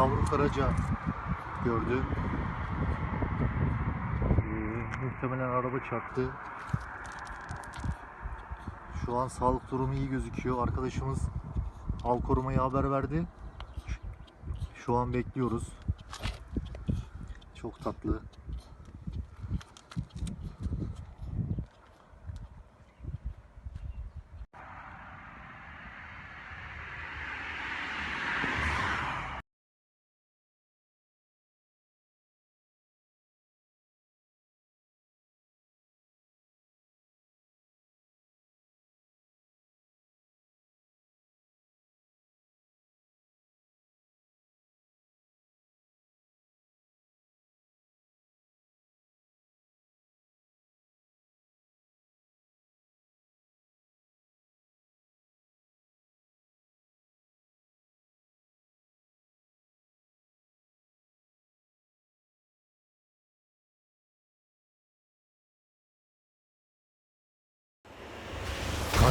Yavru karaca gördü. Ee, muhtemelen araba çarptı. Şu an sağlık durumu iyi gözüküyor. Arkadaşımız av korumaya haber verdi. Şu an bekliyoruz. Çok tatlı.